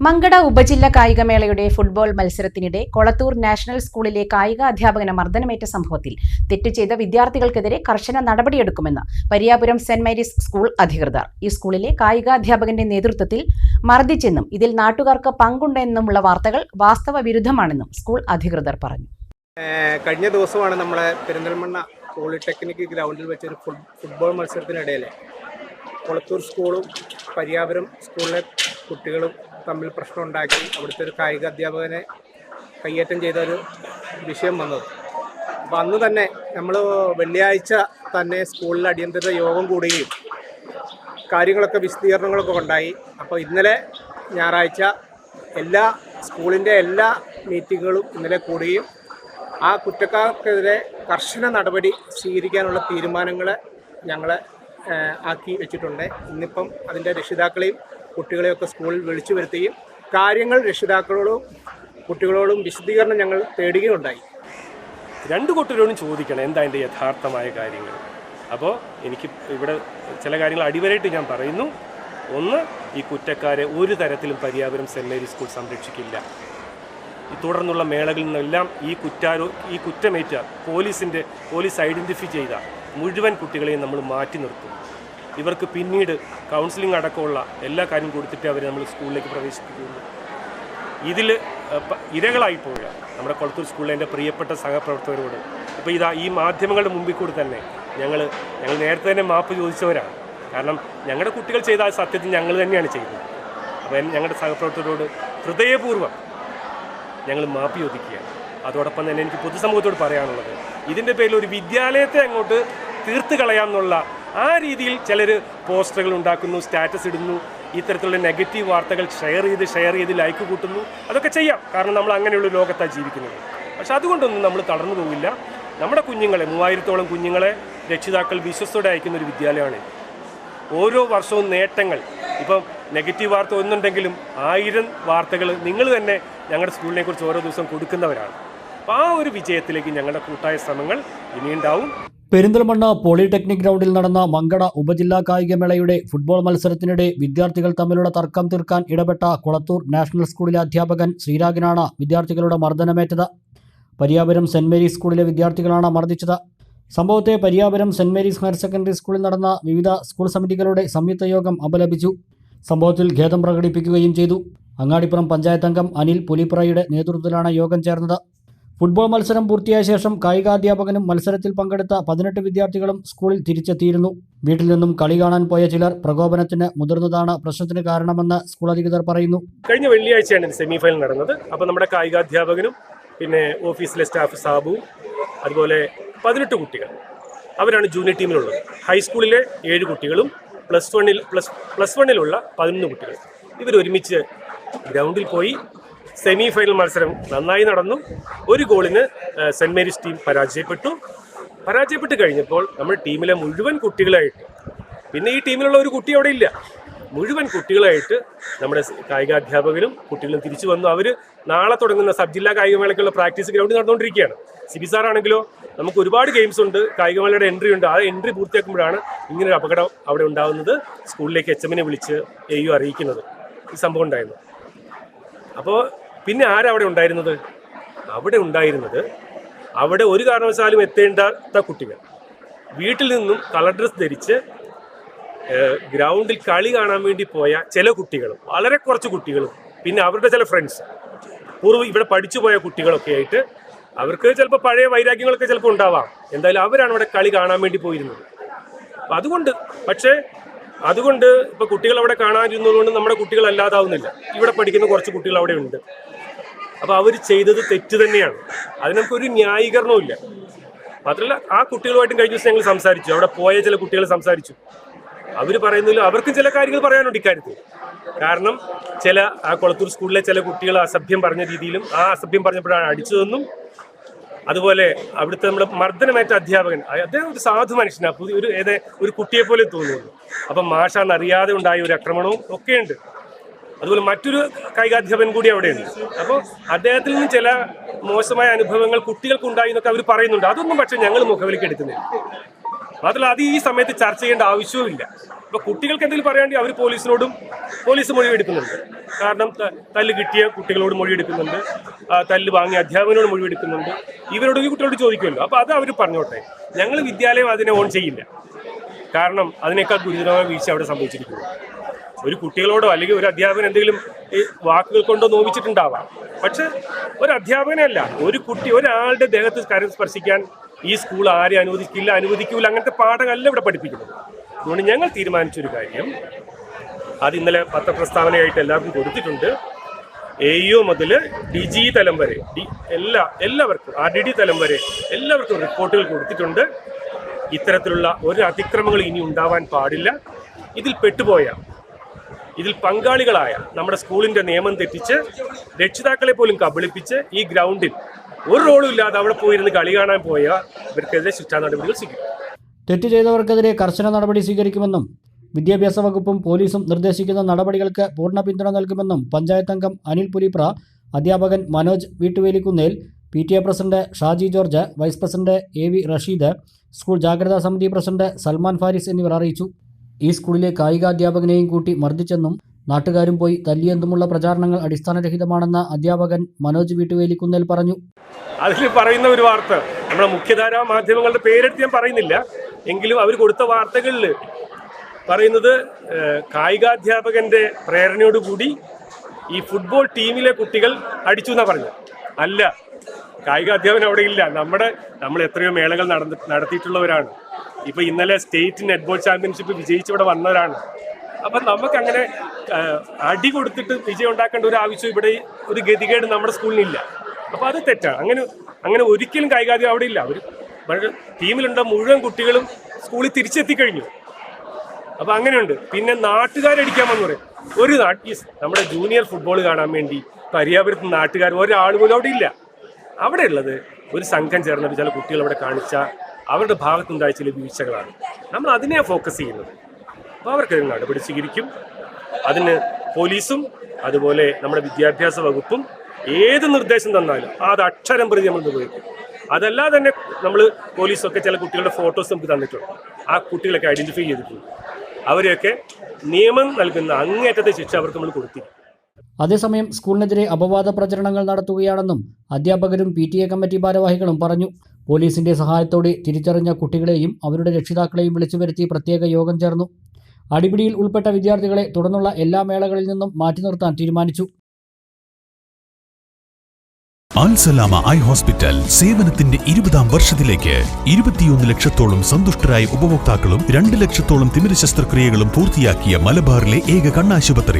മങ്കട ഉപജില്ല കായികമേളയുടെ ഫുട്ബോൾ മത്സരത്തിനിടെ കൊളത്തൂർ നാഷണൽ സ്കൂളിലെ കായിക അധ്യാപകന് മർദ്ദനമേറ്റ സംഭവത്തിൽ തെറ്റ് ചെയ്ത വിദ്യാർത്ഥികൾക്കെതിരെ കർശന നടപടിയെടുക്കുമെന്ന് പരിയാപുരം സെന്റ് മേരീസ് സ്കൂൾ അധികൃതർ. ഈ സ്കൂളിലെ കായികാധ്യാപകന്റെ നേതൃത്വത്തിൽ മർദ്ദിച്ചെന്നും ഇതിൽ നാട്ടുകാർക്ക് പങ്കുണ്ടെന്നുമുള്ള വാർത്തകൾ വാസ്തവ വിരുദ്ധമാണെന്നും സ്കൂൾ അധികൃതർ പറഞ്ഞു. കഴിഞ്ഞ ദിവസമാണ് നമ്മളെ പെരിന്തൽമണ്ണ പോളിടെക്നിക് ഗ്രൗണ്ടിൽ വെച്ച് ഒരു ഫുട്ബോൾ മത്സരത്തിനിടയിൽ കൊളത്തൂർ സ്കൂളും പരിയാപുരം സ്കൂളിലെ കുട്ടികളും തമ്മിൽ പ്രശ്നം ഉണ്ടാക്കി അവിടുത്തെ ഒരു കായിക അധ്യാപകനെ കയ്യേറ്റം ചെയ്ത ഒരു വിഷയം വന്നത്. അപ്പം അന്ന് തന്നെ നമ്മൾ വെള്ളിയാഴ്ച തന്നെ സ്കൂളിൽ അടിയന്തര യോഗം കൂടുകയും കാര്യങ്ങളൊക്കെ വിശദീകരണങ്ങളൊക്കെ ഉണ്ടായി അപ്പോൾ ഇന്നലെ ഞായറാഴ്ച എല്ലാ സ്കൂളിന്റെ എല്ലാ മീറ്റിങ്ങുകളും ഇന്നലെ കൂടുകയും ആ കുറ്റക്കാർക്കെതിരെ കർശന നടപടി സ്വീകരിക്കാനുള്ള തീരുമാനങ്ങൾ ഞങ്ങൾ ആക്കി വെച്ചിട്ടുണ്ട്. ഇന്നിപ്പം അതിന്റെ രക്ഷിതാക്കളെയും കുട്ടികളെയൊക്കെ സ്കൂളിൽ വിളിച്ചു വരുത്തുകയും കാര്യങ്ങൾ രക്ഷിതാക്കളോടും കുട്ടികളോടും വിശദീകരണം ഞങ്ങൾ തേടുകയുണ്ടായി. രണ്ട് കുട്ടികളോടും ചോദിക്കണം എന്താ അതിന്റെ യഥാർത്ഥമായ കാര്യങ്ങൾ? അപ്പോൾ എനിക്ക് ഇവിടെ ചില കാര്യങ്ങൾ അടിവരായിട്ട് ഞാൻ പറയുന്നു. ഒന്ന് ഈ കുറ്റക്കാരെ ഒരു തരത്തിലും പരിയാപുരം സെന്റ് മേരി സ്കൂൾ സംരക്ഷിക്കില്ല. തുടർന്നുള്ള മേളകളിൽ നിന്നെല്ലാം ഈ കുറ്റാരോ ഈ കുറ്റമേറ്റ പോലീസിന്റെ പോലീസ് ഐഡന്റിഫൈ ചെയ്ത മുഴുവൻ കുട്ടികളെയും നമ്മൾ മാറ്റി നിർത്തും. ഇവർക്ക് പിന്നീട് കൗൺസിലിംഗ് അടക്കമുള്ള എല്ലാ കാര്യം കൊടുത്തിട്ട് അവരെ നമ്മൾ സ്കൂളിലേക്ക് പ്രവേശിപ്പിക്കുന്നു. ഇതിൽ ഇരകളായി പോയ നമ്മുടെ കൊളത്തൂർ സ്കൂളിലെ എന്റെ പ്രിയപ്പെട്ട സഹപ്രവർത്തകരോട്. അപ്പോൾ ഇതാ ഈ മാധ്യമങ്ങളുടെ മുമ്പിൽ കൂടി തന്നെ ഞങ്ങൾ ഞങ്ങൾ നേരത്തെ തന്നെ മാപ്പ് ചോദിച്ചവരാണ്. കാരണം ഞങ്ങളുടെ കുട്ടികൾ ചെയ്ത ആ സത്യത്തിൽ ഞങ്ങൾ തന്നെയാണ് ചെയ്തത്. അപ്പോൾ ഞങ്ങളുടെ സഹപ്രവർത്തകരോട് ഹൃദയപൂർവം ഞങ്ങൾ മാപ്പ് ചോദിക്കുകയാണ്. അതോടൊപ്പം തന്നെ എനിക്ക് പൊതുസമൂഹത്തോട് പറയാനുള്ളത്. ഇതിന്റെ പേരിൽ ഒരു വിദ്യാലയത്തെ അങ്ങോട്ട് തീർത്ത് കളയാമെന്നുള്ള ആ രീതിയിൽ ചിലർ പോസ്റ്ററുകൾ ഉണ്ടാക്കുന്നു സ്റ്റാറ്റസ് ഇടുന്നു ഇത്തരത്തിലുള്ള നെഗറ്റീവ് വാർത്തകൾ ഷെയർ ചെയ്ത് ഷെയർ ചെയ്ത് ലൈക്ക് കൂട്ടുന്നു. അതൊക്കെ ചെയ്യാം. കാരണം നമ്മൾ അങ്ങനെയുള്ള ലോകത്താണ് ജീവിക്കുന്നത്. പക്ഷെ അതുകൊണ്ടൊന്നും നമ്മൾ തളർന്നു പോവില്ല. നമ്മുടെ കുഞ്ഞുങ്ങളെ മൂവായിരത്തോളം കുഞ്ഞുങ്ങളെ രക്ഷിതാക്കൾ വിശ്വസ്തോടെ അയക്കുന്ന ഒരു വിദ്യാലയമാണ്. ഓരോ വർഷവും നേട്ടങ്ങൾ. ഇപ്പം നെഗറ്റീവ് വാർത്ത ഒന്നുണ്ടെങ്കിലും ആയിരം വാർത്തകൾ നിങ്ങൾ തന്നെ ഞങ്ങളുടെ സ്കൂളിനെ കുറിച്ച് ഓരോ ദിവസം കൊടുക്കുന്നവരാണ്. അപ്പോൾ ആ ഒരു വിജയത്തിലേക്ക് ഞങ്ങളുടെ കൂട്ടായ ശ്രമങ്ങൾ ഇനിയുണ്ടാവും. പെരിന്തൽമണ്ണ പോളിടെക്നിക് ഗ്രൗണ്ടിൽ നടന്ന മങ്കട ഉപജില്ലാ കായികമേളയുടെ ഫുട്ബോൾ മത്സരത്തിനിടെ വിദ്യാർത്ഥികൾ തമ്മിലുള്ള തർക്കം തീർക്കാൻ ഇടപെട്ട കുളത്തൂർ നാഷണൽ സ്കൂളിലെ അധ്യാപകൻ ശ്രീരാഗനാണ് വിദ്യാർത്ഥികളുടെ മർദ്ദനമേറ്റത്. പരിയാപുരം സെന്റ് മേരീസ് സ്കൂളിലെ വിദ്യാർത്ഥികളാണ് മർദ്ദിച്ചത്. സംഭവത്തെ Pariyapuram Saint Mary's higher secondary സ്കൂളിൽ നടന്ന വിവിധ സ്കൂൾ സമിതികളുടെ സംയുക്ത യോഗം അപലപിച്ചു. സംഭവത്തിൽ ഖേദം പ്രകടിപ്പിക്കുകയും ചെയ്തു. അങ്ങാടിപ്പുറം പഞ്ചായത്ത് അംഗം അനിൽ പുലിപ്രയുടെ നേതൃത്വത്തിലാണ് യോഗം ചേർന്നത്. ഫുട്ബോൾ മത്സരം പൂർത്തിയായ ശേഷം കായികാധ്യാപകനും മത്സരത്തിൽ പങ്കെടുത്ത പതിനെട്ട് വിദ്യാർത്ഥികളും സ്കൂളിൽ തിരിച്ചെത്തിയിരുന്നു. വീട്ടിൽ നിന്നും കളി കാണാൻ പോയ ചിലർ പ്രകോപനത്തിന് മുതിർന്നതാണ് പ്രശ്നത്തിന് കാരണമെന്ന് സ്കൂൾ അധികൃതർ പറയുന്നു. കഴിഞ്ഞ വെള്ളിയാഴ്ചയാണ് സെമി ഫൈനൽ നടന്നത്. അപ്പോൾ നമ്മുടെ കായികാധ്യാപകനും പിന്നെ ഓഫീസിലെ സ്റ്റാഫ് സാബുവും അതുപോലെ പതിനെട്ട് കുട്ടികൾ. അവരാണ് ജൂനിയർ ടീമിലുള്ളത് ഹൈസ്കൂളിലെ ഏഴ് കുട്ടികളും പ്ലസ് വണ്ണിൽ പ്ലസ് പ്ലസ് വണ്ണിലുള്ള പതിനൊന്ന് കുട്ടികൾ ഇവർ ഒരുമിച്ച് ഗ്രൗണ്ടിൽ പോയി സെമി ഫൈനൽ മത്സരം നന്നായി നടന്നു. ഒരു ഗോളിന് സെന്റ് മേരീസ് ടീം പരാജയപ്പെട്ടു. പരാജയപ്പെട്ട് കഴിഞ്ഞപ്പോൾ നമ്മുടെ ടീമിലെ മുഴുവൻ കുട്ടികളായിട്ട് പിന്നെ ഈ ടീമിലുള്ള ഒരു കുട്ടി അവിടെ ഇല്ല. മുഴുവൻ കുട്ടികളായിട്ട് നമ്മുടെ കായിക കായികാധ്യാപകരും കുട്ടികളും തിരിച്ചു വന്നു. അവർ നാളെ തുടങ്ങുന്ന സബ് ജില്ലാ കായികമേളയ്ക്കുള്ള പ്രാക്ടീസ് ഗ്രൗണ്ടിൽ നടന്നുകൊണ്ടിരിക്കുകയാണ്. സിബി സാറാണെങ്കിലോ നമുക്ക് ഒരുപാട് ഗെയിംസ് ഉണ്ട്. കായികമേളയുടെ എൻട്രി ഉണ്ട്. ആ എൻട്രി പൂർത്തിയാക്കുമ്പോഴാണ് ഇങ്ങനൊരു അപകടം അവിടെ ഉണ്ടാകുന്നത്. സ്കൂളിലേക്ക് എച്ച് എമ്മിനെ വിളിച്ച് എ യു അറിയിക്കുന്നത്. ഈ സംഭവം ഉണ്ടായിരുന്നു. അപ്പോൾ പിന്നെ ആരവിടെ ഉണ്ടായിരുന്നത്? അവിടെ ഉണ്ടായിരുന്നത് അവിടെ ഒരു കാരണവശാലും എത്തേണ്ടാത്ത കുട്ടികൾ. വീട്ടിൽ നിന്നും കളർ ഡ്രസ് ധരിച്ച് ഗ്രൗണ്ടിൽ കളി കാണാൻ വേണ്ടി പോയ ചില കുട്ടികളും വളരെ കുറച്ച് കുട്ടികളും പിന്നെ അവരുടെ ചില ഫ്രണ്ട്സ് പൂർവം ഇവിടെ പഠിച്ചു പോയ കുട്ടികളൊക്കെ ആയിട്ട് അവർക്ക് ചിലപ്പോൾ പഴയ വൈരാഗ്യങ്ങളൊക്കെ ചിലപ്പോൾ ഉണ്ടാവാം. എന്തായാലും അവരാണ് അവിടെ കളി കാണാൻ വേണ്ടി പോയിരുന്നത്. അപ്പം അതുകൊണ്ട് പക്ഷേ അതുകൊണ്ട് ഇപ്പോൾ കുട്ടികൾ അവിടെ കാണാതിരുന്നതുകൊണ്ട് നമ്മുടെ കുട്ടികൾ അല്ലാതാവുന്നില്ല. ഇവിടെ പഠിക്കുന്ന കുറച്ച് കുട്ടികൾ അവിടെ ഉണ്ട്. അപ്പൊ അവർ ചെയ്തത് തെറ്റ് തന്നെയാണ്. അതിന് നമുക്കൊരു ന്യായീകരണവും ഇല്ല മാത്രമല്ല ആ കുട്ടികളുമായിട്ടും കഴിഞ്ഞ ദിവസം ഞങ്ങൾ സംസാരിച്ചു. അവിടെ പോയ ചില കുട്ടികൾ സംസാരിച്ചു. അവർ പറയുന്നതിൽ അവർക്കും ചില കാര്യങ്ങൾ പറയാനുണ്ട് ഇക്കാര്യത്തിൽ. കാരണം ചില ആ കൊളത്തൂർ സ്കൂളിലെ ചില കുട്ടികൾ അസഭ്യം പറഞ്ഞ രീതിയിലും ആ അസഭ്യം പറഞ്ഞപ്പോഴാണ് അടിച്ചതെന്നും അതുപോലെ അവിടുത്തെ നമ്മുടെ മർദ്ദനമേറ്റ അധ്യാപകൻ അദ്ദേഹം ഒരു സാധു മനുഷ്യനാണ് ഒരു ഏതേ ഒരു കുട്ടിയെ പോലെ തോന്നുന്നു. അപ്പം മാഷാന്ന് അറിയാതെ ഉണ്ടായ ഒരു ആക്രമണവും ഒക്കെയുണ്ട്. അതുപോലെ മറ്റൊരു കായികാധ്യാപകൻ കൂടി അവിടെയുണ്ട്. അപ്പോൾ അദ്ദേഹത്തിൽ നിന്ന് ചില മോശമായ അനുഭവങ്ങൾ കുട്ടികൾക്ക് ഉണ്ടായി എന്നൊക്കെ അവർ പറയുന്നുണ്ട്. അതൊന്നും പക്ഷേ ഞങ്ങൾ മുഖവിലേക്ക് എടുക്കുന്നില്ല. മാത്രമല്ല അത് ഈ സമയത്ത് ചർച്ച ചെയ്യേണ്ട ആവശ്യവുമില്ല അപ്പോൾ കുട്ടികൾക്ക് എന്തെങ്കിലും പറയാണ്ടി അവർ പോലീസിനോടും പോലീസ് മൊഴി എടുക്കുന്നുണ്ട് കാരണം തല്ല് കിട്ടിയ കുട്ടികളോട് മൊഴി എടുക്കുന്നുണ്ട് തല്ല് വാങ്ങിയ അധ്യാപകനോട് മൊഴി എടുക്കുന്നുണ്ട് ഇവരോട് ഈ കുട്ടികളോട് ചോദിക്കുമല്ലോ. അപ്പോൾ അത് അവർ പറഞ്ഞോട്ടെ. ഞങ്ങൾ വിദ്യാലയം അതിനെ ഓൺ ചെയ്യില്ല. കാരണം അതിനേക്കാൾ ഗുരുതരമായ വീഴ്ച അവിടെ സംഭവിച്ചിരിക്കുന്നു. ഒരു കുട്ടികളോടോ അല്ലെങ്കിൽ ഒരു അധ്യാപകൻ എന്തെങ്കിലും ഈ വാക്കുകൾ കൊണ്ടോ നോവിച്ചിട്ടുണ്ടാവാം. പക്ഷെ ഒരു അധ്യാപകനല്ല ഒരു കുട്ടി ഒരാളുടെ ദേഹത്ത് കരം സ്പർശിക്കാൻ ഈ സ്കൂൾ ആരെ അനുവദിക്കില്ല അനുവദിക്കൂല അങ്ങനത്തെ പാഠമല്ല ഇവിടെ പഠിപ്പിക്കുന്നത്. അതുകൊണ്ട് ഞങ്ങൾ തീരുമാനിച്ചൊരു കാര്യം അത് ഇന്നലെ പത്രപ്രസ്താവനയായിട്ട് എല്ലാവർക്കും കൊടുത്തിട്ടുണ്ട്. എ ഇഒ മുതൽ ഡി ജി തലം വരെ ഡി എല്ലാ എല്ലാവർക്കും ആർ ഡി ഡി തലം വരെ എല്ലാവർക്കും റിപ്പോർട്ടുകൾ കൊടുത്തിട്ടുണ്ട്. ഇത്തരത്തിലുള്ള ഒരു അതിക്രമങ്ങൾ ഇനി ഉണ്ടാവാൻ പാടില്ല. ഇതിൽ പെട്ടുപോയ ഇതിൽ പങ്കാളികളായ നമ്മുടെ സ്കൂളിന്റെ നിയമം തെറ്റിച്ച് രക്ഷിതാക്കളെ പോലും കബളിപ്പിച്ച് ഈ ഗ്രൗണ്ടിൽ ഒരു റോളും ഇല്ലാതെ അവിടെ പോയിരുന്ന് കളി കാണാൻ പോയ ഇവർക്കെതിരെ ശിക്ഷാ നടപടികൾ സ്വീകരിക്കും. തെറ്റ് ചെയ്തവർക്കെതിരെ കർശന നടപടി സ്വീകരിക്കുമെന്നും വിദ്യാഭ്യാസ വകുപ്പും പോലീസും നിർദ്ദേശിക്കുന്ന നടപടികൾക്ക് പൂർണ പിന്തുണ നൽകുമെന്നും പഞ്ചായത്ത് അംഗം അനിൽ പുലിപ്ര അധ്യാപകൻ Manoj Veettuvelikkunnel P T A president Shaji George vice president A V Rasheed school ജാഗ്രതാ സമിതി പ്രസിഡന്റ് സൽമാൻ ഫാരിസ് എന്നിവർ അറിയിച്ചു. ഈ സ്കൂളിലെ കായികാധ്യാപകനെയും കൂട്ടി മർദ്ദിച്ചെന്നും നാട്ടുകാരും പോയി തല്ലിയെന്നുമുള്ള പ്രചാരണങ്ങൾ അടിസ്ഥാനരഹിതമാണെന്ന് അധ്യാപകൻ മനോജ് വീട്ടുവേലിക്കുന്നേൽ പറഞ്ഞു. അതിൽ പറയുന്ന ഒരു വാർത്ത. നമ്മുടെ മുഖ്യധാരാ മാധ്യമങ്ങളുടെ പേരെടുത്ത് ഞാൻ പറയുന്നില്ല. എങ്കിലും അവർ കൊടുത്ത വാർത്തകളിൽ പറയുന്നത് കായികാധ്യാപകന്റെ പ്രേരണയോടുകൂടി ഈ ഫുട്ബോൾ ടീമിലെ കുട്ടികൾ അടിച്ചു എന്നാ പറഞ്ഞു അല്ല കായികാധ്യാപകൻ അവിടെ ഇല്ല. നമ്മുടെ നമ്മൾ എത്രയോ മേളകൾ നടന്ന് നടത്തിയിട്ടുള്ളവരാണ്. ഇപ്പൊ ഇന്നലെ സ്റ്റേറ്റ് നെറ്റ്ബോൾ ചാമ്പ്യൻഷിപ്പ് വിജയിച്ച് ഇവിടെ വന്നവരാണ്. അപ്പൊ നമുക്ക് അങ്ങനെ അടി കൊടുത്തിട്ട് വിജയം ഉണ്ടാക്കേണ്ട ഒരു ആവശ്യം ഇവിടെ ഒരു ഗതികേട് നമ്മുടെ സ്കൂളിനില്ല. അപ്പൊ അത് തെറ്റാണ്. അങ്ങനെ അങ്ങനെ ഒരിക്കലും കൈകാര്യം അവിടെ ഇല്ല. അവർ ടീമിലുണ്ട മുഴുവൻ കുട്ടികളും സ്കൂളിൽ തിരിച്ചെത്തി കഴിഞ്ഞു അപ്പൊ അങ്ങനെയുണ്ട്. പിന്നെ നാട്ടുകാരടിക്കാൻ വന്നു പറയും. ഒരു നാട്ടി നമ്മുടെ ജൂനിയർ ഫുട്ബോൾ കാണാൻ വേണ്ടി പര്യാപുരത്ത് നാട്ടുകാർ ഒരാൾ പോലും അവിടെ ഇല്ല. അവിടെ ഉള്ളത് ഒരു സംഘം ചേർന്നിട്ട് ചില കുട്ടികൾ അവിടെ കാണിച്ച അവരുടെ ഭാഗത്തുണ്ടായ ചില വീഴ്ചകളാണ്. നമ്മൾ അതിനെ ഫോക്കസ് ചെയ്യുന്നത്. അപ്പോൾ അവർക്ക് നടപടി സ്വീകരിക്കും. അതിന് പോലീസും അതുപോലെ നമ്മുടെ വിദ്യാഭ്യാസ വകുപ്പും ഏത് നിർദ്ദേശം തന്നാലും അത് അക്ഷരം പ്രതി നമ്മൾ നിർവഹിക്കും അതല്ലാതെ തന്നെ നമ്മൾ പോലീസൊക്കെ ചില കുട്ടികളുടെ ഫോട്ടോസ് നമുക്ക് തന്നിട്ടുണ്ട്. ആ കുട്ടികളൊക്കെ ഐഡന്റിഫൈ ചെയ്തിട്ടുണ്ട്. അവരെയൊക്കെ നിയമം നൽകുന്ന അങ്ങേറ്റത്തെ ശിക്ഷ അവർക്ക് നമ്മൾ കൊടുത്തിരിക്കും. അതേസമയം സ്കൂളിനെതിരെ അപവാദ പ്രചരണങ്ങൾ നടത്തുകയാണെന്നും അധ്യാപകരും പി ടി എ കമ്മിറ്റി ഭാരവാഹികളും പറഞ്ഞു. പോലീസിന്റെ സഹായത്തോടെ തിരിച്ചറിഞ്ഞ കുട്ടികളെയും അവരുടെ രക്ഷിതാക്കളെയും വിളിച്ചുവരുത്തി പ്രത്യേക യോഗം ചേർന്നു. അടിപിടിയിൽ ഉൾപ്പെട്ട വിദ്യാർത്ഥികളെ തുടർന്നുള്ള എല്ലാ മേളകളിൽ നിന്നും മാറ്റി നിർത്താൻ തീരുമാനിച്ചു. അൽസലാമ ഐ ഹോസ്പിറ്റൽ സേവനത്തിന്റെ ഇരുപതാം വർഷത്തിലേക്ക് ഇരുപത്തിയൊന്ന് ലക്ഷത്തോളം സന്തുഷ്ടരായ ഉപഭോക്താക്കളും രണ്ട് ലക്ഷത്തോളം തിമിര ശസ്ത്രക്രിയകളും പൂർത്തിയാക്കിയ മലബാറിലെ ഏക കണ്ണാശുപത്രി.